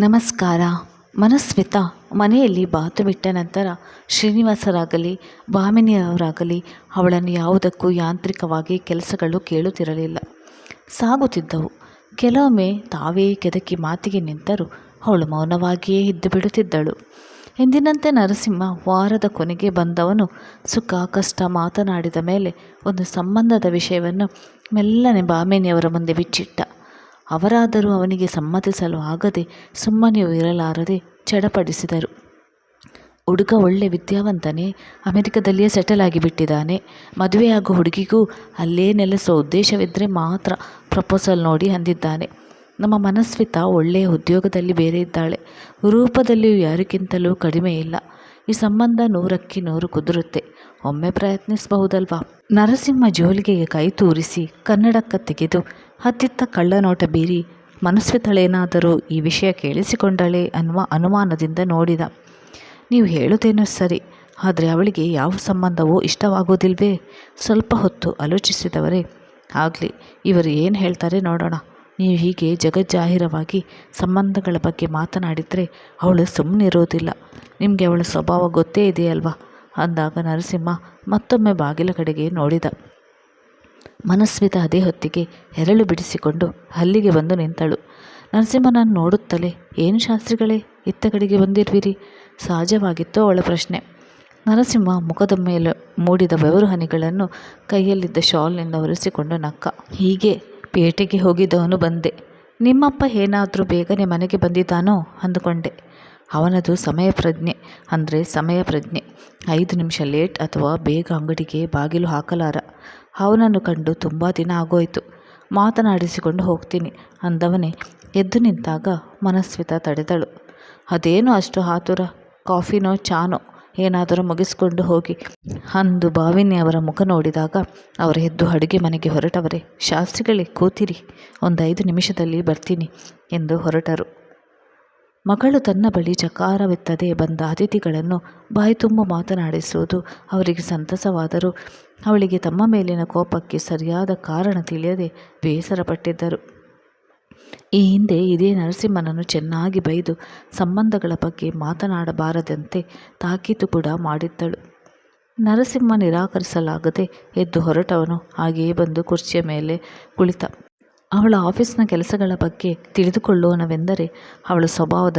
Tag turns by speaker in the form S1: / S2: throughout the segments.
S1: ನಮಸ್ಕಾರ. ಮನಸ್ವಿತ ಮನೆಯಲ್ಲಿ ಬಾತು ಬಿಟ್ಟ ನಂತರ ಶ್ರೀನಿವಾಸರಾಗಲಿ, ಭಾಮಿನಿಯವರಾಗಲಿ ಅವಳನ್ನು ಯಾವುದಕ್ಕೂ ಯಾಂತ್ರಿಕವಾಗಿ ಕೆಲಸಗಳು ಕೇಳುತ್ತಿರಲಿಲ್ಲ. ಸಾಗುತ್ತಿದ್ದವು. ಕೆಲವೊಮ್ಮೆ ತಾವೇ ಕೆದಕಿ ಮಾತಿಗೆ ನಿಂತರೂ ಅವಳು ಮೌನವಾಗಿಯೇ ಇದ್ದು ಬಿಡುತ್ತಿದ್ದಳು. ಎಂದಿನಂತೆ ನರಸಿಂಹ ವಾರದ ಕೊನೆಗೆ ಬಂದವನು ಸುಖ, ಕಷ್ಟ ಮಾತನಾಡಿದ ಮೇಲೆ ಒಂದು ಸಂಬಂಧದ ವಿಷಯವನ್ನು ಮೆಲ್ಲನೆ ಭಾಮಿನಿಯವರ ಮುಂದೆ ಬಿಚ್ಚಿಟ್ಟ. ಅವರಾದರೂ ಅವನಿಗೆ ಸಮ್ಮತಿಸಲು ಆಗದೆ ಸುಮ್ಮನೆ ಇರಲಾರದೆ ಚಡಪಡಿಸಿದರು. ಹುಡುಗ ಒಳ್ಳೆ ವಿದ್ಯಾವಂತನೇ, ಅಮೆರಿಕದಲ್ಲಿಯೇ ಸೆಟಲ್ ಆಗಿಬಿಟ್ಟಿದ್ದಾನೆ. ಮದುವೆಯಾಗೋ ಹುಡುಗಿಗೂ ಅಲ್ಲೇ ನೆಲೆಸೋ ಉದ್ದೇಶವಿದ್ದರೆ ಮಾತ್ರ ಪ್ರಪೋಸಲ್ ನೋಡಿ ಅಂದಿದ್ದಾನೆ. ನಮ್ಮ ಮನಸ್ವಿತ ಒಳ್ಳೆಯ ಉದ್ಯೋಗದಲ್ಲಿ ಬೇರೆ ಇದ್ದಾಳೆ. ರೂಪದಲ್ಲಿಯೂ ಯಾರಿಗಿಂತಲೂ ಕಡಿಮೆ ಇಲ್ಲ. ಈ ಸಂಬಂಧ ನೂರಕ್ಕೆ ನೂರು ಕುದುರುತ್ತೆ. ಒಮ್ಮೆ ಪ್ರಯತ್ನಿಸಬಹುದಲ್ವಾ? ನರಸಿಂಹ ಜೋಲಿಗೆಗೆ ಕೈ ತೂರಿಸಿ ಕನ್ನಡಕ್ಕ ತೆಗೆದು ಹತ್ತಿತ್ತ ಕಳ್ಳನೋಟ ಬೀರಿ ಮನಸ್ವಿತಳೇನಾದರೂ ಈ ವಿಷಯ ಕೇಳಿಸಿಕೊಂಡಳೆ ಅನ್ನುವ ಅನುಮಾನದಿಂದ ನೋಡಿದ. ನೀವು ಹೇಳುತ್ತೇನೋ ಸರಿ, ಆದರೆ ಅವಳಿಗೆ ಯಾವ ಸಂಬಂಧವೂ ಇಷ್ಟವಾಗುವುದಿಲ್ವೇ? ಸ್ವಲ್ಪ ಹೊತ್ತು ಆಲೋಚಿಸಿದವರೇ. ಆಗಲಿ, ಇವರು ಏನು ಹೇಳ್ತಾರೆ ನೋಡೋಣ. ನೀವು ಹೀಗೆ ಜಗಜ್ಜಾಹಿರವಾಗಿ ಸಂಬಂಧಗಳ ಬಗ್ಗೆ ಮಾತನಾಡಿದರೆ ಅವಳು ಸುಮ್ಮನಿರೋದಿಲ್ಲ ನಿಮಗೆ ಅವಳ ಸ್ವಭಾವ ಗೊತ್ತೇ ಇದೆಯಲ್ವಾ? ಅಂದಾಗ ನರಸಿಂಹ ಮತ್ತೊಮ್ಮೆ ಬಾಗಿಲ ಕಡೆಗೆ ನೋಡಿದ. ಮನಸ್ವಿತ ಅದೇ ಹೊತ್ತಿಗೆ ಹೆರಳು ಬಿಡಿಸಿಕೊಂಡು ಅಲ್ಲಿಗೆ ಬಂದು ನಿಂತಳು. ನರಸಿಂಹನನ್ನು ನೋಡುತ್ತಲೇ, ಏನು ಶಾಸ್ತ್ರಿಗಳೇ ಇತ್ತ ಕಡೆಗೆ ಬಂದಿರುವಿರಿ? ಸಹಜವಾಗಿತ್ತು ಅವಳ ಪ್ರಶ್ನೆ. ನರಸಿಂಹ ಮುಖದ ಮೇಲೆ ಮೂಡಿದ ಬೆವರು ಹನಿಗಳನ್ನು ಕೈಯಲ್ಲಿದ್ದ ಶಾಲ್ನಿಂದ ಒರೆಸಿಕೊಂಡು ನಕ್ಕ, ಹೀಗೆ ಪೇಟೆಗೆ ಹೋಗಿದ್ದವನು ಬಂದೆ. ನಿಮ್ಮಪ್ಪ ಏನಾದರೂ ಬೇಗನೆ ಮನೆಗೆ ಬಂದಿದ್ದಾನೋ? ಅಂದುಕೊಂಡೆ. ಅವನದು ಸಮಯ ಪ್ರಜ್ಞೆ, ಅಂದರೆ ಸಮಯ ಪ್ರಜ್ಞೆ. ಐದು ನಿಮಿಷ ಲೇಟ್ ಅಥವಾ ಬೇಗ ಅಂಗಡಿಗೆ ಬಾಗಿಲು ಹಾಕಲಾರ. ಅವನನ್ನು ಕಂಡು ತುಂಬ ದಿನ ಆಗೋಯಿತು. ಮಾತನಾಡಿಸಿಕೊಂಡು ಹೋಗ್ತೀನಿ ಅಂದವನೇ. ಎದ್ದು ನಿಂತಾಗ ಮನಸ್ವಿತ ತಡೆದಳು. ಅದೇನು ಅಷ್ಟು ಆತುರ? ಕಾಫಿನೋ, ಚಾನೋ? ಏನಾದರೂ ಮುಗಿಸ್ಕೊಂಡು ಹೋಗಿ. ಅಂದು ಭಾವಿನಿ ಅವರ ಮುಖ ನೋಡಿದಾಗ, ಅವರು ಎದ್ದು ಅಡುಗೆ ಮನೆಗೆ ಹೊರಟವರೇ. ಶಾಸ್ತ್ರಿಗಳೇ, ಕೂತಿರಿ. ಒಂದು ಐದು ನಿಮಿಷದಲ್ಲಿ ಬರ್ತೀನಿ ಎಂದು ಹೊರಟರು. ಮಗಳು ತನ್ನ ಬಳಿ ಚಕಾರವೆತ್ತದೆ ಬಂದ ಅತಿಥಿಗಳನ್ನು ಬಾಯಿ ತುಂಬ ಮಾತನಾಡಿಸುವುದು ಅವರಿಗೆ ಸಂತಸವಾದರೂ ಅವಳಿಗೆ ತಮ್ಮ ಮೇಲಿನ ಕೋಪಕ್ಕೆ ಸರಿಯಾದ ಕಾರಣ ತಿಳಿಯದೆ ಬೇಸರಪಟ್ಟಿದ್ದರು. ಈ ಹಿಂದೆ ಇದೇ ನರಸಿಂಹನನ್ನು ಚೆನ್ನಾಗಿ ಬೈದು ಸಂಬಂಧಗಳ ಬಗ್ಗೆ ಮಾತನಾಡಬಾರದಂತೆ ತಾಕೀತು ಕೂಡ ಮಾಡಿದ್ದಳು. ನರಸಿಂಹ ನಿರಾಕರಿಸಲಾಗದೆ ಎದ್ದು ಹೊರಟವನು, ಹಾಗೆಯೇ ಬಂದು ಕುರ್ಚಿಯ ಮೇಲೆ ಕುಳಿತ. ಅವಳ ಆಫೀಸ್ನ ಕೆಲಸಗಳ ಬಗ್ಗೆ ತಿಳಿದುಕೊಳ್ಳೋಣವೆಂದರೆ ಅವಳ ಸ್ವಭಾವದ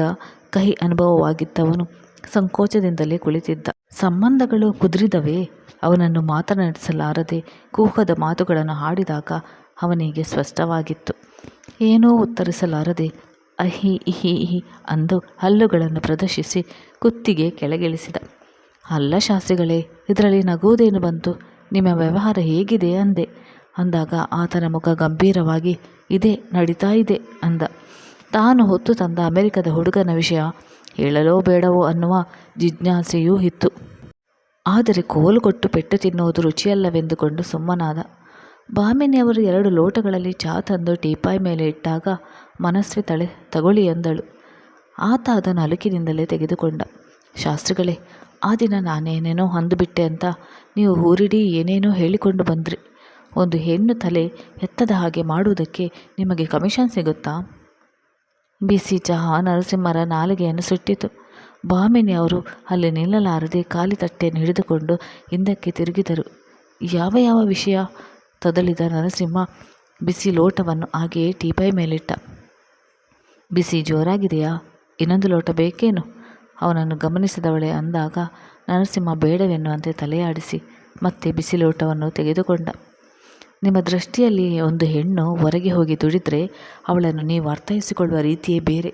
S1: ಕಹಿ ಅನುಭವವಾಗಿದ್ದವನು ಸಂಕೋಚದಿಂದಲೇ ಕುಳಿತಿದ್ದ. ಸಂಬಂಧಗಳು ಕುದುರಿದವೇ, ಅವನನ್ನು ಮಾತನಾಡಿಸಲಾರದೆ ಕೂಹದ ಮಾತುಗಳನ್ನು ಹಾಡಿದಾಗ ಅವನಿಗೆ ಸ್ಪಷ್ಟವಾಗಿತ್ತು. ಏನೂ ಉತ್ತರಿಸಲಾರದೆ, ಅಹಿ, ಇಹಿ ಇಹಿ ಅಂದು ಹಲ್ಲುಗಳನ್ನು ಪ್ರದರ್ಶಿಸಿ ಕುತ್ತಿಗೆ ಕೆಳಗಿಳಿಸಿದ. ಅಲ್ಲ ಶಾಸ್ತ್ರಿಗಳೇ, ಇದರಲ್ಲಿ ನಗುವುದೇನು ಬಂತು? ನಿಮ್ಮ ವ್ಯವಹಾರ ಹೇಗಿದೆ? ಅಂದೆ. ಅಂದಾಗ ಆತನ ಮುಖ ಗಂಭೀರವಾಗಿ, ಇದೆ ನಡೀತಾ ಇದೆ ಅಂದ. ತಾನು ಹೊತ್ತು ತಂದ ಅಮೆರಿಕದ ಹುಡುಗನ ವಿಷಯ ಹೇಳಲೋ ಬೇಡವೋ ಅನ್ನುವ ಜಿಜ್ಞಾಸೆಯೂ ಇತ್ತು. ಆದರೆ ಕೋಲು ಕೊಟ್ಟು ಪೆಟ್ಟು ತಿನ್ನುವುದು ರುಚಿಯಲ್ಲವೆಂದುಕೊಂಡು ಸುಮ್ಮನಾದ. ಬಾಮಿನಿಯವರು ಎರಡು ಲೋಟಗಳಲ್ಲಿ ಚಹಾ ತಂದು ಟೀಪಾಯ್ ಮೇಲೆ ಇಟ್ಟಾಗ ಮನಸ್ವಿ ತಳೆ, ತಗೊಳ್ಳಿ ಎಂದಳು ಆತ ಅದನ್ನು ಅಲುಕಿನಿಂದಲೇ ತೆಗೆದುಕೊಂಡ. ಶಾಸ್ತ್ರಿಗಳೇ, ಆ ದಿನ ನಾನೇನೇನೋ ಅಂದುಬಿಟ್ಟೆ ಅಂತ ನೀವು ಊರಿಡೀ ಏನೇನೋ ಹೇಳಿಕೊಂಡು ಬಂದ್ರಿ. ಒಂದು ಹೆಣ್ಣು ತಲೆ ಎತ್ತದ ಹಾಗೆ ಮಾಡುವುದಕ್ಕೆ ನಿಮಗೆ ಕಮಿಷನ್ ಸಿಗುತ್ತಾ? ಬಿಸಿ ಚಹಾ ನರಸಿಂಹರ ನಾಲಿಗೆಯನ್ನು ಸುಟ್ಟಿತು. ಭಾಮಿನಿ ಅವರು ಅಲ್ಲಿ ನಿಲ್ಲಲಾರದೆ ಖಾಲಿ ತಟ್ಟೆಯನ್ನು ಹಿಡಿದುಕೊಂಡು ಹಿಂದಕ್ಕೆ ತಿರುಗಿದರು. ಯಾವ ಯಾವ ವಿಷಯ? ತೊದಲಿದ ನರಸಿಂಹ ಬಿಸಿ ಲೋಟವನ್ನು ಹಾಗೆಯೇ ಟೀಪಾಯಿ ಮೇಲಿಟ್ಟ. ಬಿಸಿ ಜೋರಾಗಿದೆಯಾ? ಇನ್ನೊಂದು ಲೋಟ ಬೇಕೇನು? ಅವನನ್ನು ಗಮನಿಸಿದವಳೆ ಅಂದಾಗ ನರಸಿಂಹ ಬೇಡವೆನ್ನುವಂತೆ ತಲೆಯಾಡಿಸಿ ಮತ್ತೆ ಬಿಸಿ ಲೋಟವನ್ನು ತೆಗೆದುಕೊಂಡ. ನಿಮ್ಮ ದೃಷ್ಟಿಯಲ್ಲಿ ಒಂದು ಹೆಣ್ಣು ಹೊರಗೆ ಹೋಗಿ ದುಡಿದರೆ ಅವಳನ್ನು ನೀವು ಅರ್ಥೈಸಿಕೊಳ್ಳುವ ರೀತಿಯೇ ಬೇರೆ.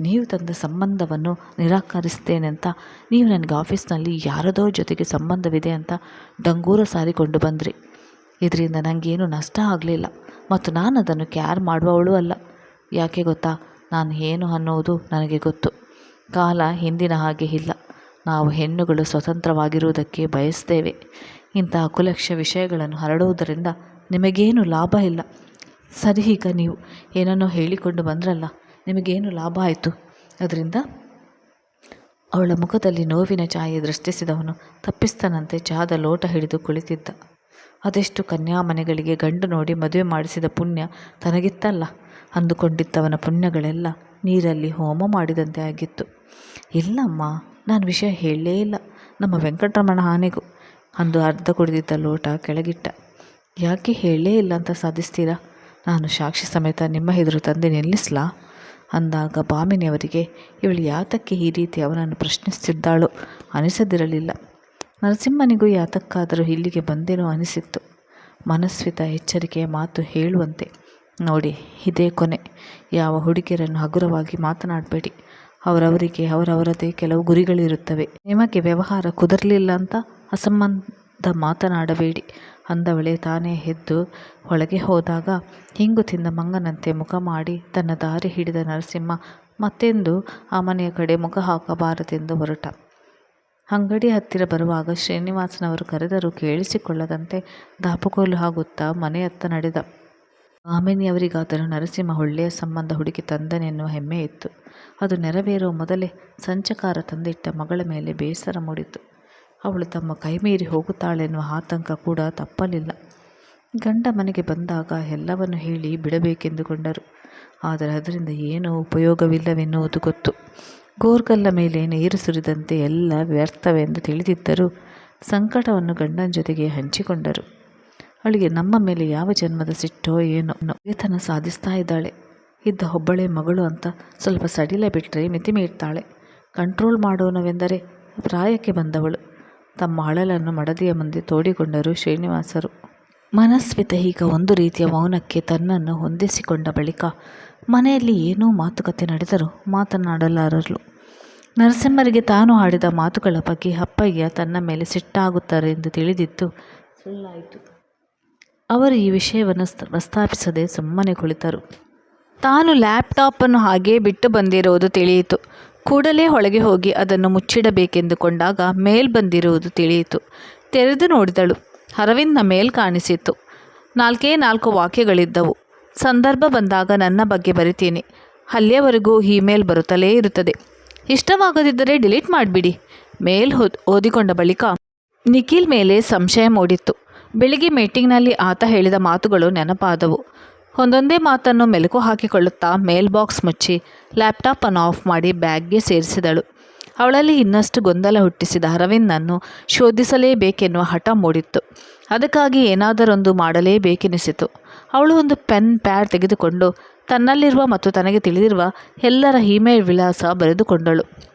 S1: ನೀವು ತಂದ ಸಂಬಂಧವನ್ನು ನಿರಾಕರಿಸ್ತೇನೆ ಅಂತ, ನೀವು ನನಗೆ ಆಫೀಸ್ನಲ್ಲಿ ಯಾರದೋ ಜೊತೆಗೆ ಸಂಬಂಧವಿದೆ ಅಂತ ಡಂಗೂರ ಸಾರಿಕೊಂಡು ಬಂದ್ರಿ. ಇದರಿಂದ ನನಗೇನು ನಷ್ಟ ಆಗಲಿಲ್ಲ ಮತ್ತು ನಾನು ಅದನ್ನು ಕ್ಯಾರ್ ಮಾಡುವವಳು ಅಲ್ಲ. ಯಾಕೆ ಗೊತ್ತಾ? ನಾನು ಏನು ಅನ್ನೋದು ನನಗೆ ಗೊತ್ತು. ಕಾಲ ಹಿಂದಿನ ಹಾಗೆ ಇಲ್ಲ. ನಾವು ಹೆಣ್ಣುಗಳು ಸ್ವತಂತ್ರವಾಗಿರುವುದಕ್ಕೆ ಬಯಸ್ತೇವೆ. ಇಂತಹ ಕುಲಕ್ಷ ವಿಷಯಗಳನ್ನು ಹರಡುವುದರಿಂದ ನಿಮಗೇನು ಲಾಭ ಇಲ್ಲ. ಸರಿ ಈಗ ನೀವು ಏನನ್ನೋ ಹೇಳಿಕೊಂಡು ಬಂದ್ರಲ್ಲ, ನಿಮಗೇನು ಲಾಭ ಆಯಿತು? ಅದರಿಂದ ಅವಳ ಮುಖದಲ್ಲಿ ನೋವಿನ ಛಾಯೆ ದೃಷ್ಟಿಸಿದವನು ತಪ್ಪಿಸ್ತನಂತೆ ಚಹಾದ ಲೋಟ ಹಿಡಿದು ಕುಳಿತಿದ್ದ. ಅದೆಷ್ಟು ಕನ್ಯಾ ಮನೆಗಳಿಗೆ ಗಂಡು ನೋಡಿ ಮದುವೆ ಮಾಡಿಸಿದ ಪುಣ್ಯ ತನಗಿತ್ತಲ್ಲ. ಅಂದುಕೊಂಡಿದ್ದವನ ಪುಣ್ಯಗಳೆಲ್ಲ ನೀರಲ್ಲಿ ಹೋಮ ಮಾಡಿದಂತೆ ಆಗಿತ್ತು. ಇಲ್ಲಮ್ಮ, ನಾನು ವಿಷಯ ಹೇಳಲೇ ಇಲ್ಲ. ನಮ್ಮ ವೆಂಕಟರಮಣ ಆನೆಗೂ ಅಂದು ಅರ್ಧ ಕುಡಿದಿದ್ದ ಲೋಟ ಕೆಳಗಿಟ್ಟ. ಯಾಕೆ ಹೇಳೇ ಇಲ್ಲ ಅಂತ ಸಾಧಿಸ್ತೀರಾ? ನಾನು ಸಾಕ್ಷಿ ಸಮೇತ ನಿಮ್ಮ ಎದುರು ತಂದೆ ನಿಲ್ಲಿಸ್ಲಾ? ಅಂದಾಗ ಭಾಮಿನಿಯವರಿಗೆ ಇವಳು ಯಾತಕ್ಕೆ ಈ ರೀತಿ ಅವನನ್ನು ಪ್ರಶ್ನಿಸ್ತಿದ್ದಾಳೋ ಅನಿಸದಿರಲಿಲ್ಲ. ನರಸಿಂಹನಿಗೂ ಯಾತಕ್ಕಾದರೂ ಇಲ್ಲಿಗೆ ಬಂದೇನೋ ಅನಿಸಿತ್ತು. ಮನಸ್ವಿತ ಎಚ್ಚರಿಕೆಯ ಮಾತು ಹೇಳುವಂತೆ. ನೋಡಿ, ಇದೇ ಕೊನೆ. ಯಾವ ಹುಡುಗಿಯರನ್ನು ಹಗುರವಾಗಿ ಮಾತನಾಡಬೇಡಿ. ಅವರವರಿಗೆ ಅವರವರದೇ ಕೆಲವು ಗುರಿಗಳಿರುತ್ತವೆ. ನಿಮಗೆ ವ್ಯವಹಾರ ಕುದರಲಿಲ್ಲ ಅಂತ ಅಸಂಬಂಧ ಮಾತನಾಡಬೇಡಿ. ಅಂದವಳೆ ತಾನೇ ಎದ್ದು ಒಳಗೆ ಹೋದಾಗ ಹಿಂಗು ತಿಂದ ಮಂಗನಂತೆ ಮುಖ ಮಾಡಿ ತನ್ನ ದಾರಿ ಹಿಡಿದ ನರಸಿಂಹ ಮತ್ತೆಂದು ಆ ಮನೆಯ ಕಡೆ ಮುಖ ಹಾಕಬಾರದೆಂದು ಹೊರಟ. ಅಂಗಡಿ ಹತ್ತಿರ ಬರುವಾಗ ಶ್ರೀನಿವಾಸನವರು ಕರೆದರೂ ಕೇಳಿಸಿಕೊಳ್ಳದಂತೆ ದಾಪುಕೋಲು ಹಾಗುತ್ತಾ ಮನೆಯತ್ತ ನಡೆದ. ಆಮೇನಿಯವರಿಗಾದರೂ ನರಸಿಂಹ ಒಳ್ಳೆಯ ಸಂಬಂಧ ಹುಡುಕಿ ತಂದನೆನ್ನುವ ಹೆಮ್ಮೆ ಇತ್ತು. ಅದು ನೆರವೇರುವ ಮೊದಲೇ ಸಂಚಕಾರ ತಂದಿಟ್ಟ ಮಗಳ ಮೇಲೆ ಬೇಸರ ಮೂಡಿತು. ಅವಳು ತಮ್ಮ ಕೈಮೀರಿ ಹೋಗುತ್ತಾಳೆನ್ನುವ ಆತಂಕ ಕೂಡ ತಪ್ಪಲಿಲ್ಲ. ಗಂಡ ಮನೆಗೆ ಬಂದಾಗ ಎಲ್ಲವನ್ನು ಹೇಳಿ ಬಿಡಬೇಕೆಂದುಕೊಂಡರು. ಆದರೆ ಅದರಿಂದ ಏನೂ ಉಪಯೋಗವಿಲ್ಲವೆನ್ನುವುದು ಗೊತ್ತು. ಗೋರ್ಗಲ್ಲ ಮೇಲೆ ನೀರು ಸುರಿದಂತೆ ಎಲ್ಲ ವ್ಯರ್ಥವೆಂದು ತಿಳಿದಿದ್ದರೂ ಸಂಕಟವನ್ನು ಗಂಡನ ಜೊತೆಗೆ ಹಂಚಿಕೊಂಡರು. ಅವಳಿಗೆ ನಮ್ಮ ಮೇಲೆ ಯಾವ ಜನ್ಮದ ಸಿಟ್ಟೋ ಏನೋ ವೇತನ ಸಾಧಿಸ್ತಾ ಇದ್ದಾಳೆ. ಇದ್ದ ಒಬ್ಬಳೇ ಮಗಳು ಅಂತ ಸ್ವಲ್ಪ ಸಡಿಲ ಬಿಟ್ಟರೆ ಮಿತಿ ಮೀರ್ತಾಳೆ ಕಂಟ್ರೋಲ್ ಮಾಡೋಣವೆಂದರೆ ಪ್ರಾಯಕ್ಕೆ ಬಂದವಳು. ತಮ್ಮ ಅಳಲನ್ನು ಮಡದಿಯ ಮುಂದೆ ತೋಡಿಕೊಂಡರು ಶ್ರೀನಿವಾಸರು. ಮನಸ್ವಿತ ಈಗ ಒಂದು ರೀತಿಯ ಮೌನಕ್ಕೆ ತನ್ನನ್ನು ಹೊಂದಿಸಿಕೊಂಡ ಬಳಿಕ ಮನೆಯಲ್ಲಿ ಏನೂ ಮಾತುಕತೆ ನಡೆದರೂ ಮಾತನಾಡಲಾರರು. ನರಸಿಂಹರಿಗೆ ತಾನು ಆಡಿದ ಮಾತುಗಳ ಬಗ್ಗೆ ಅಪ್ಪಯ್ಯ ತನ್ನ ಮೇಲೆ ಸಿಟ್ಟಾಗುತ್ತಾರೆ ಎಂದು ತಿಳಿದಿದ್ದು ಸುಳ್ಳಾಯಿತು. ಅವರು ಈ ವಿಷಯವನ್ನು ಪ್ರಸ್ತಾಪಿಸದೆ ಸುಮ್ಮನೆ ಕುಳಿತರು. ತಾನು ಲ್ಯಾಪ್ಟಾಪನ್ನು ಹಾಗೇ ಬಿಟ್ಟು ಬಂದಿರುವುದು ತಿಳಿಯಿತು. ಕೂಡಲೇ ಒಳಗೆ ಹೋಗಿ ಅದನ್ನು ಮುಚ್ಚಿಡಬೇಕೆಂದುಕೊಂಡಾಗ ಮೇಲ್ ಬಂದಿರುವುದು ತಿಳಿಯಿತು. ತೆರೆದು ನೋಡಿದಳು. ಅರವಿಂದ್ನ ಮೇಲ್ ಕಾಣಿಸಿತ್ತು. ನಾಲ್ಕೇ ನಾಲ್ಕು ವಾಕ್ಯಗಳಿದ್ದವು. ಸಂದರ್ಭ ಬಂದಾಗ ನನ್ನ ಬಗ್ಗೆ ಬರಿತೀನಿ. ಅಲ್ಲಿಯವರೆಗೂ ಇಮೇಲ್ ಬರುತ್ತಲೇ ಇರುತ್ತದೆ. ಇಷ್ಟವಾಗದಿದ್ದರೆ ಡಿಲೀಟ್ ಮಾಡಿಬಿಡಿ. ಮೇಲ್ ಓದಿಕೊಂಡ ಬಳಿಕ ನಿಖಿಲ್ ಮೇಲೆ ಸಂಶಯ ಮೂಡಿತ್ತು. ಬೆಳಿಗ್ಗೆ ಮೀಟಿಂಗ್ನಲ್ಲಿ ಆತ ಹೇಳಿದ ಮಾತುಗಳು ನೆನಪಾದವು. ಒಂದೊಂದೇ ಮಾತನ್ನು ಮೆಲುಕು ಹಾಕಿಕೊಳ್ಳುತ್ತಾ ಮೇಲ್ ಬಾಕ್ಸ್ ಮುಚ್ಚಿ ಲ್ಯಾಪ್ಟಾಪನ್ನು ಆಫ್ ಮಾಡಿ ಬ್ಯಾಗ್ಗೆ ಸೇರಿಸಿದಳು. ಅವಳಲ್ಲಿ ಇನ್ನಷ್ಟು ಗೊಂದಲ ಹುಟ್ಟಿಸಿದ ಅರವಿಂದನ್ನು ಶೋಧಿಸಲೇಬೇಕೆನ್ನುವ ಹಠ ಮೂಡಿತ್ತು. ಅದಕ್ಕಾಗಿ ಏನಾದರೊಂದು ಮಾಡಲೇಬೇಕೆನಿಸಿತು. ಅವಳು ಒಂದು ಪೆನ್ ಪ್ಯಾಡ್ ತೆಗೆದುಕೊಂಡು ತನ್ನಲ್ಲಿರುವ ಮತ್ತು ತನಗೆ ತಿಳಿದಿರುವ ಎಲ್ಲರ ಇಮೇಲ್ ವಿಳಾಸ ಬರೆದುಕೊಂಡಳು.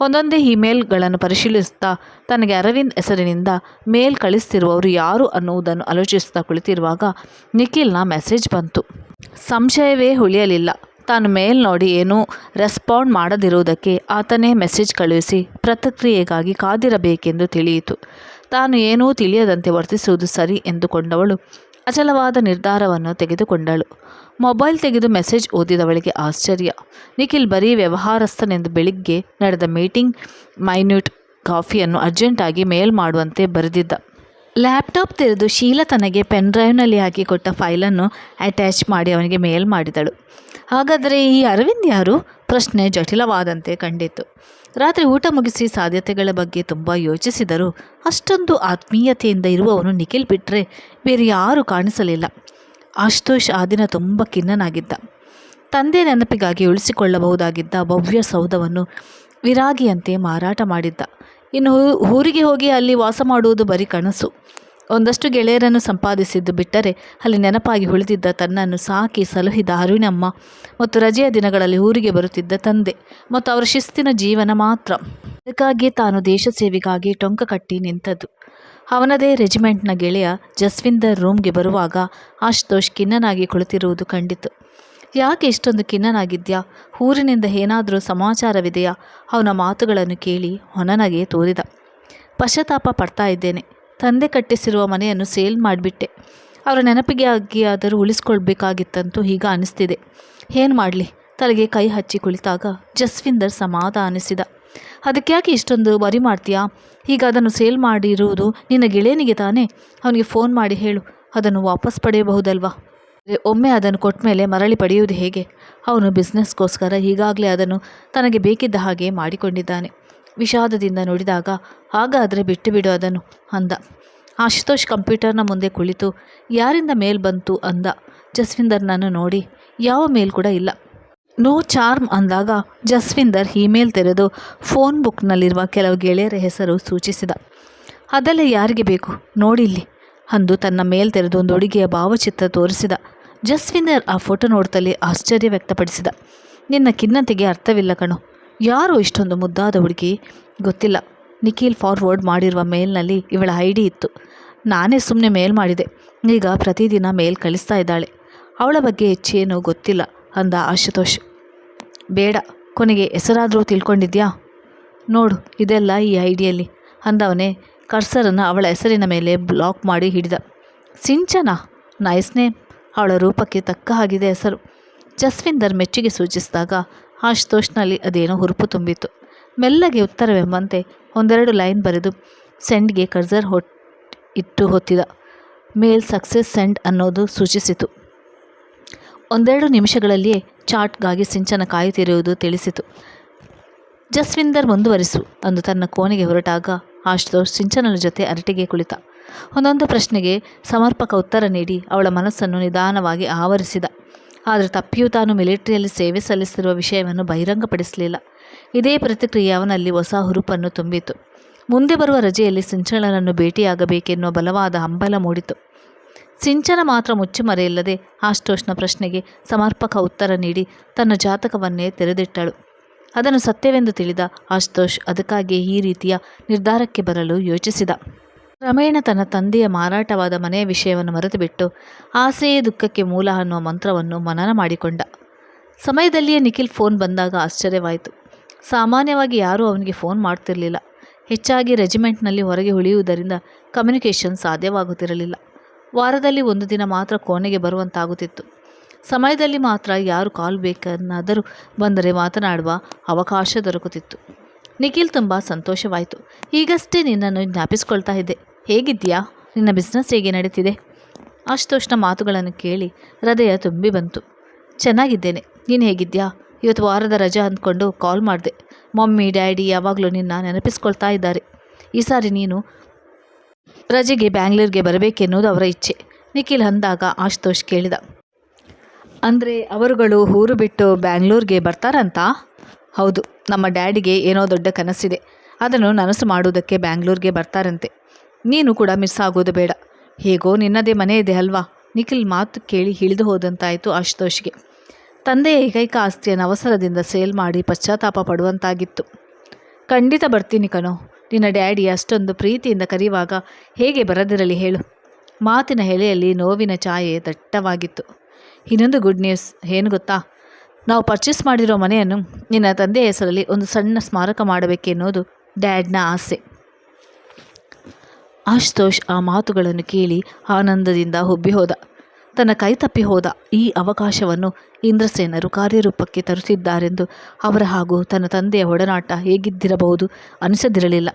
S1: ಒಂದೊಂದೇ ಇಮೇಲ್ಗಳನ್ನು ಪರಿಶೀಲಿಸುತ್ತಾ ತನಗೆ ಅರವಿಂದ್ ಹೆಸರಿನಿಂದ ಮೇಲ್ ಕಳಿಸ್ತಿರುವವರು ಯಾರು ಅನ್ನುವುದನ್ನು ಆಲೋಚಿಸುತ್ತಾ ಕುಳಿತಿರುವಾಗ ನಿಖಿಲ್ನ ಮೆಸೇಜ್ ಬಂತು. ಸಂಶಯವೇ ಉಳಿಯಲಿಲ್ಲ. ತಾನು ಮೇಲ್ ನೋಡಿ ಏನೂ ರೆಸ್ಪಾಂಡ್ ಮಾಡದಿರುವುದಕ್ಕೆ ಆತನೇ ಮೆಸೇಜ್ ಕಳುಹಿಸಿ ಪ್ರತಿಕ್ರಿಯೆಗಾಗಿ ಕಾದಿರಬೇಕೆಂದು ತಿಳಿಯಿತು. ತಾನು ಏನೂ ತಿಳಿಯದಂತೆ ವರ್ತಿಸುವುದು ಸರಿ ಎಂದುಕೊಂಡವಳು ಅಚಲವಾದ ನಿರ್ಧಾರವನ್ನು ತೆಗೆದುಕೊಂಡಳು. ಮೊಬೈಲ್ ತೆಗೆದು ಮೆಸೇಜ್ ಓದಿದವಳಿಗೆ ಆಶ್ಚರ್ಯ. ನಿಖಿಲ್ ಬರೀ ವ್ಯವಹಾರಸ್ಥನೆಂದು ಬೆಳಿಗ್ಗೆ ನಡೆದ ಮೀಟಿಂಗ್ ಮೈನ್ಯೂಟ್ ಕಾಫಿಯನ್ನು ಅರ್ಜೆಂಟಾಗಿ ಮೇಲ್ ಮಾಡುವಂತೆ ಬರೆದಿದ್ದ. ಲ್ಯಾಪ್ಟಾಪ್ ತೆರೆದು ಶೀಲಾ ತನಗೆ ಪೆನ್ ಡ್ರೈವ್ನಲ್ಲಿ ಹಾಕಿಕೊಟ್ಟ ಫೈಲನ್ನು ಅಟ್ಯಾಚ್ ಮಾಡಿ ಅವನಿಗೆ ಮೇಲ್ ಮಾಡಿದಳು. ಹಾಗಾದರೆ ಈ ಅರವಿಂದ್ ಯಾರು? ಪ್ರಶ್ನೆ ಜಟಿಲವಾದಂತೆ ಕಂಡಿತು. ರಾತ್ರಿ ಊಟ ಮುಗಿಸಿ ಸಾಧ್ಯತೆಗಳ ಬಗ್ಗೆ ತುಂಬ ಯೋಚಿಸಿದರೂ ಅಷ್ಟೊಂದು ಆತ್ಮೀಯತೆಯಿಂದ ಇರುವವನು ನಿಖಿಲ್ ಬಿಟ್ಟರೆ ಬೇರೆ ಯಾರೂ ಕಾಣಿಸಲಿಲ್ಲ. ಆಶುತೋಷ್ ಆ ದಿನ ತುಂಬ ಖಿನ್ನನಾಗಿದ್ದ. ತಂದೆ ನೆನಪಿಗಾಗಿ ಉಳಿಸಿಕೊಳ್ಳಬಹುದಾಗಿದ್ದ ಭವ್ಯ ಸೌಧವನ್ನು ವಿರಾಗಿಯಂತೆ ಮಾರಾಟ ಮಾಡಿದ್ದ. ಇನ್ನು ಊರಿಗೆ ಹೋಗಿ ಅಲ್ಲಿ ವಾಸ ಮಾಡುವುದು ಬರೀ ಕನಸು. ಒಂದಷ್ಟು ಗೆಳೆಯರನ್ನು ಸಂಪಾದಿಸಿದ್ದು ಬಿಟ್ಟರೆ ಅಲ್ಲಿ ನೆನಪಾಗಿ ಉಳಿದಿದ್ದ ತನ್ನನ್ನು ಸಾಕಿ ಸಲಹಿದ ಅರುಣಮ್ಮ ಮತ್ತು ರಜೆಯ ದಿನಗಳಲ್ಲಿ ಊರಿಗೆ ಬರುತ್ತಿದ್ದ ತಂದೆ ಮತ್ತು ಅವರ ಶಿಸ್ತಿನ ಜೀವನ ಮಾತ್ರ. ಅದಕ್ಕಾಗಿ ತಾನು ದೇಶ ಸೇವೆಗಾಗಿ ಟೊಂಕ ಕಟ್ಟಿ ನಿಂತದ್ದು. ಅವನದೇ ರೆಜಿಮೆಂಟ್ನ ಗೆಳೆಯ ಜಸ್ವಿಂದರ್ ರೂಮ್ಗೆ ಬರುವಾಗ ಆಶುತೋಷ್ ಕಿನ್ನನಾಗಿ ಕುಳಿತಿರುವುದು ಕಂಡಿತು. ಯಾಕೆ ಇಷ್ಟೊಂದು ಕಿನ್ನನಾಗಿದ್ಯಾ ಊರಿನಿಂದ ಏನಾದರೂ ಸಮಾಚಾರವಿದೆಯಾ? ಅವನ ಮಾತುಗಳನ್ನು ಕೇಳಿ ಹೊನನಗೆ ತೋರಿದ. ಪಶ್ಚಾತ್ತಾಪ ಪಡ್ತಾ ಇದ್ದೇನೆ. ತಂದೆ ಕಟ್ಟಿಸಿರುವ ಮನೆಯನ್ನು ಸೇಲ್ ಮಾಡಿಬಿಟ್ಟೆ. ಅವರ ನೆನಪಿಗೆ ಆದರೂ ಉಳಿಸ್ಕೊಳ್ಬೇಕಾಗಿತ್ತಂತೂ ಈಗ ಅನಿಸ್ತಿದೆ. ಏನು ಮಾಡಲಿ? ತಲೆಗೆ ಕೈ ಹಚ್ಚಿ ಕುಳಿತಾಗ ಜಸ್ವಿಂದರ್ ಸಮಾಧಾನಿಸಿದ ಅದಕ್ಕ್ಯಾಕೆ ಇಷ್ಟೊಂದು ವರಿ ಮಾಡ್ತೀಯಾ? ಈಗ ಅದನ್ನು ಸೇಲ್ ಮಾಡಿರುವುದು ನಿನ್ನ ಗೆಳೆಯನಿಗೆ ತಾನೇ? ಅವನಿಗೆ ಫೋನ್ ಮಾಡಿ ಹೇಳು, ಅದನ್ನು ವಾಪಸ್ ಪಡೆಯಬಹುದಲ್ವಾ? ಒಮ್ಮೆ ಅದನ್ನು ಕೊಟ್ಟ ಮೇಲೆ ಮರಳಿ ಪಡೆಯುವುದು ಹೇಗೆ? ಅವನು ಬಿಸ್ನೆಸ್ಗೋಸ್ಕರ ಈಗಾಗಲೇ ಅದನ್ನು ತನಗೆ ಬೇಕಿದ್ದ ಹಾಗೆ ಮಾಡಿಕೊಂಡಿದ್ದಾನೆ. ವಿಷಾದದಿಂದ ನೋಡಿದಾಗ, ಹಾಗಾದರೆ ಬಿಟ್ಟು ಬಿಡು ಅದನ್ನು, ಅಂದ. ಆಶುತೋಷ್ ಕಂಪ್ಯೂಟರ್ನ ಮುಂದೆ ಕುಳಿತು, ಯಾರಿಂದ ಮೇಲ್ ಬಂತು ಅಂದ. ಜಸ್ವಿಂದರ್ನನ್ನು ನೋಡಿ, ಯಾವ ಮೇಲ್ ಕೂಡ ಇಲ್ಲ. ನೋ ಚಾರ್ಮ್ ಅಂದಾಗ, ಜಸ್ವಿಂದರ್ ಇಮೇಲ್ ತೆರೆದು ಫೋನ್ ಬುಕ್ನಲ್ಲಿರುವ ಕೆಲವು ಗೆಳೆಯರ ಹೆಸರು ಸೂಚಿಸಿದ. ಅದೆಲ್ಲ ಯಾರಿಗೆ ಬೇಕು? ನೋಡಿಲ್ಲಿ, ಅಂದು ತನ್ನ ಮೇಲ್ ತೆರೆದು ಒಂದು ಹುಡುಗಿಯ ಭಾವಚಿತ್ರ ತೋರಿಸಿದ. ಜಸ್ವಿಂದರ್ ಆ ಫೋಟೋ ನೋಡ್ತಲೇ ಆಶ್ಚರ್ಯ ವ್ಯಕ್ತಪಡಿಸಿದ. ನಿನ್ನ ಖಿನ್ನತೆಗೆ ಅರ್ಥವಿಲ್ಲ ಕಣೋ ಯಾರು ಇಷ್ಟೊಂದು ಮುದ್ದಾದ ಹುಡುಗಿ? ಗೊತ್ತಿಲ್ಲ. ನಿಖಿಲ್ ಫಾರ್ವರ್ಡ್ ಮಾಡಿರುವ ಮೇಲ್ನಲ್ಲಿ ಇವಳ ಐ ಡಿ ಇತ್ತು. ನಾನೇ ಸುಮ್ಮನೆ ಮೇಲ್ ಮಾಡಿದೆ. ಈಗ ಪ್ರತಿದಿನ ಮೇಲ್ ಕಳಿಸ್ತಾ ಇದ್ದಾಳೆ. ಅವಳ ಬಗ್ಗೆ ಹೆಚ್ಚೇನು ಗೊತ್ತಿಲ್ಲ ಅಂದ ಆಶುತೋಷ್. ಬೇಡ, ಕೊನೆಗೆ ಹೆಸರಾದರೂ ತಿಳ್ಕೊಂಡಿದ್ಯಾ? ನೋಡು, ಇದೆಲ್ಲ ಈ ಐಡಿಯಲ್ಲಿ ಅಂದವನೇ ಕರ್ಸರನ್ನು ಅವಳ ಹೆಸರಿನ ಮೇಲೆ ಬ್ಲಾಕ್ ಮಾಡಿ ಹಿಡಿದ. ಸಿಂಚನ? ನೈಸ್ ನೇಮ್ ಅವಳ ರೂಪಕ್ಕೆ ತಕ್ಕ ಹಾಗಿದೆ ಹೆಸರು. ಜಸ್ವಿಂದರ್ ಮೆಚ್ಚುಗೆ ಸೂಚಿಸಿದಾಗ ಆಶುತೋಷ್ನಲ್ಲಿ ಅದೇನೋ ಹುರುಪು ತುಂಬಿತ್ತು. ಮೆಲ್ಲಗೆ ಉತ್ತರವೆಂಬಂತೆ ಒಂದೆರಡು ಲೈನ್ ಬರೆದು ಸೆಂಡ್ಗೆ ಕರ್ಸರ್ ಹೊಟ್ ಇಟ್ಟು ಹೊತ್ತಿದ. ಮೇಲ್ ಸಕ್ಸಸ್ ಸೆಂಡ್ ಅನ್ನೋದು ಸೂಚಿಸಿತು. ಒಂದೆರಡು ನಿಮಿಷಗಳಲ್ಲಿಯೇ ಚಾಟ್ಗಾಗಿ ಸಿಂಚನ ಕಾಯುತ್ತಿರುವುದು ತಿಳಿಸಿತು. ಜಸ್ವಿಂದರ್ ಮುಂದುವರಿಸು ಅಂದು ತನ್ನ ಕೋಣೆಗೆ ಹೊರಟಾಗ ಆಶುತೋಷ್ ಸಿಂಚನನ ಜೊತೆ ಅರಟಿಗೆ ಕುಳಿತ. ಒಂದೊಂದು ಪ್ರಶ್ನೆಗೆ ಸಮರ್ಪಕ ಉತ್ತರ ನೀಡಿ ಅವಳ ಮನಸ್ಸನ್ನು ನಿಧಾನವಾಗಿ ಆವರಿಸಿದ. ಆದರೆ ತಪ್ಪಿಯೂ ತಾನು ಮಿಲಿಟರಿಯಲ್ಲಿ ಸೇವೆ ಸಲ್ಲಿಸಿರುವ ವಿಷಯವನ್ನು ಬಹಿರಂಗಪಡಿಸಲಿಲ್ಲ. ಇದೇ ಪ್ರತಿಕ್ರಿಯೆ ಅವನಲ್ಲಿ ಹೊಸ ಹುರುಪನ್ನು ತುಂಬಿತು ಮುಂದೆ ಬರುವ ರಜೆಯಲ್ಲಿ ಸಿಂಚನನನ್ನು ಭೇಟಿಯಾಗಬೇಕೆನ್ನುವ ಬಲವಾದ ಹಂಬಲ ಮೂಡಿತು. ಸಿಂಚನ ಮಾತ್ರ ಮುಚ್ಚುಮರೆಯಿಲ್ಲದೆ ಆಷ್ಟೋಷ್ನ ಪ್ರಶ್ನೆಗೆ ಸಮರ್ಪಕ ಉತ್ತರ ನೀಡಿ ತನ್ನ ಜಾತಕವನ್ನೇ ತೆರೆದಿಟ್ಟಳು. ಅದನ್ನು ಸತ್ಯವೆಂದು ತಿಳಿದ ಆಶುತೋಷ್ ಅದಕ್ಕಾಗಿಯೇ ಈ ರೀತಿಯ ನಿರ್ಧಾರಕ್ಕೆ ಬರಲು ಯೋಚಿಸಿದ. ಕ್ರಮೇಣ ತನ್ನ ತಂದೆಯ ಮಾರಾಟವಾದ ಮನೆಯ ವಿಷಯವನ್ನು ಮರೆತುಬಿಟ್ಟು ಆಸೆಯೇ ದುಃಖಕ್ಕೆ ಮೂಲ ಅನ್ನುವ ಮಂತ್ರವನ್ನು ಮನನ ಮಾಡಿಕೊಂಡ. ಸಮಯದಲ್ಲಿಯೇ ನಿಖಿಲ್ ಫೋನ್ ಬಂದಾಗ ಆಶ್ಚರ್ಯವಾಯಿತು. ಸಾಮಾನ್ಯವಾಗಿ ಯಾರೂ ಅವನಿಗೆ ಫೋನ್ ಮಾಡ್ತಿರಲಿಲ್ಲ. ಹೆಚ್ಚಾಗಿ ರೆಜಿಮೆಂಟ್ನಲ್ಲಿ ಹೊರಗೆ ಉಳಿಯುವುದರಿಂದ ಕಮ್ಯುನಿಕೇಷನ್ ಸಾಧ್ಯವಾಗುತ್ತಿರಲಿಲ್ಲ. ವಾರದಲ್ಲಿ ಒಂದು ದಿನ ಮಾತ್ರ ಕೋಣೆಗೆ ಬರುವಂತಾಗುತ್ತಿತ್ತು. ಸಮಯದಲ್ಲಿ ಮಾತ್ರ ಯಾರು ಕಾಲ್ ಬೇಕನ್ನಾದರೂ ಬಂದರೆ ಮಾತನಾಡುವ ಅವಕಾಶ ದೊರಕುತ್ತಿತ್ತು. ನಿಖಿಲ್ ತುಂಬ ಸಂತೋಷವಾಯಿತು. ಈಗಷ್ಟೇ ನಿನ್ನನ್ನು ಜ್ಞಾಪಿಸಿಕೊಳ್ತಾ ಇದ್ದೆ. ಹೇಗಿದ್ದೀಯಾ? ನಿನ್ನ ಬಿಸ್ನೆಸ್ ಹೇಗೆ ನಡೀತಿದೆ? ಆಶುತೋಷ್ನ ಮಾತುಗಳನ್ನು ಕೇಳಿ ಹೃದಯ ತುಂಬಿ ಬಂತು. ಚೆನ್ನಾಗಿದ್ದೇನೆ. ನೀನು ಹೇಗಿದ್ಯಾ ಇವತ್ತು ವಾರದ ರಜಾ ಅಂದ್ಕೊಂಡು ಕಾಲ್ ಮಾಡಿದೆ. ಮಮ್ಮಿ, ಡ್ಯಾಡಿ ಯಾವಾಗಲೂ ನಿನ್ನ ನೆನಪಿಸ್ಕೊಳ್ತಾ ಇದ್ದಾರೆ. ಈ ಸಾರಿ ನೀನು ರಜೆಗೆ ಬ್ಯಾಂಗ್ಳೂರಿಗೆ ಬರಬೇಕೆನ್ನುವುದು ಅವರ ಇಚ್ಛೆ. ನಿಖಿಲ್ ಅಂದಾಗ ಆಶುತೋಷ್ ಕೇಳಿದ. ಅಂದರೆ ಅವರುಗಳು ಊರು ಬಿಟ್ಟು ಬ್ಯಾಂಗ್ಳೂರಿಗೆ ಬರ್ತಾರಂತ? ಹೌದು, ನಮ್ಮ ಡ್ಯಾಡಿಗೆ ಏನೋ ದೊಡ್ಡ ಕನಸಿದೆ. ಅದನ್ನು ನನಸು ಮಾಡುವುದಕ್ಕೆ ಬ್ಯಾಂಗ್ಳೂರಿಗೆ ಬರ್ತಾರಂತೆ. ನೀನು ಕೂಡ ಮಿಸ್ ಆಗೋದು ಬೇಡ. ಹೇಗೋ ನಿನ್ನದೇ ಮನೆ ಇದೆ ಅಲ್ವಾ? ನಿಖಿಲ್ ಮಾತು ಕೇಳಿ ಹಿಡಿದು ಹೋದಂತಾಯಿತು ಆಶುತೋಷ್ಗೆ. ತಂದೆಯ ಏಕೈಕ ಆಸ್ತಿಯನ್ನು ಅವಸರದಿಂದ ಸೇಲ್ ಮಾಡಿ ಪಶ್ಚಾತ್ತಾಪ ಪಡುವಂತಾಗಿತ್ತು. ಖಂಡಿತ ಬರ್ತೀನಿ ಕಣೋ. ನಿನ್ನ ಡ್ಯಾಡಿ ಅಷ್ಟೊಂದು ಪ್ರೀತಿಯಿಂದ ಕರೆಯುವಾಗ ಹೇಗೆ ಬರದಿರಲಿ ಹೇಳು. ಮಾತಿನ ಹೆಳೆಯಲ್ಲಿ ನೋವಿನ ಛಾಯೆ ದಟ್ಟವಾಗಿತ್ತು. ಇನ್ನೊಂದು ಗುಡ್ ನ್ಯೂಸ್ ಏನು ಗೊತ್ತಾ? ನಾವು ಪರ್ಚೇಸ್ ಮಾಡಿರೋ ಮನೆಯನ್ನು ನಿನ್ನ ತಂದೆಯ ಹೆಸರಲ್ಲಿ ಒಂದು ಸಣ್ಣ ಸ್ಮಾರಕ ಮಾಡಬೇಕೆನ್ನುವುದು ಡ್ಯಾಡ್ನ ಆಸೆ. ಆಶುತೋಷ್ ಆ ಮಾತುಗಳನ್ನು ಕೇಳಿ ಆನಂದದಿಂದ ಹುಬ್ಬಿ ಹೋದ ತನ್ನ ಕೈತಪ್ಪಿ ಹೋದ ಈ ಅವಕಾಶವನ್ನು ಇಂದ್ರಸೇನರು ಕಾರ್ಯರೂಪಕ್ಕೆ ತರುತ್ತಿದ್ದಾರೆಂದು ಅವರ ಹಾಗೂ ತನ್ನ ತಂದೆಯ ಒಡನಾಟ ಹೇಗಿದ್ದಿರಬಹುದು ಅನಿಸದಿರಲಿಲ್ಲ.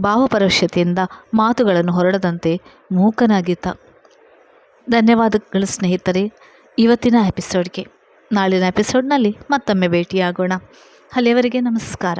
S1: ಭಾವಪರವಶತೆಯಿಂದ ಮಾತುಗಳನ್ನು ಹೊರಡದಂತೆ ಮೂಕನಾಗಿದ್ದ. ಧನ್ಯವಾದಗಳು ಸ್ನೇಹಿತರೆ, ಇವತ್ತಿನ ಎಪಿಸೋಡ್ಗೆ ನಾಳಿನ ಎಪಿಸೋಡ್ನಲ್ಲಿ ಮತ್ತೊಮ್ಮೆ ಭೇಟಿಯಾಗೋಣ. ಅಲ್ಲಿಯವರೆಗೆ ನಮಸ್ಕಾರ.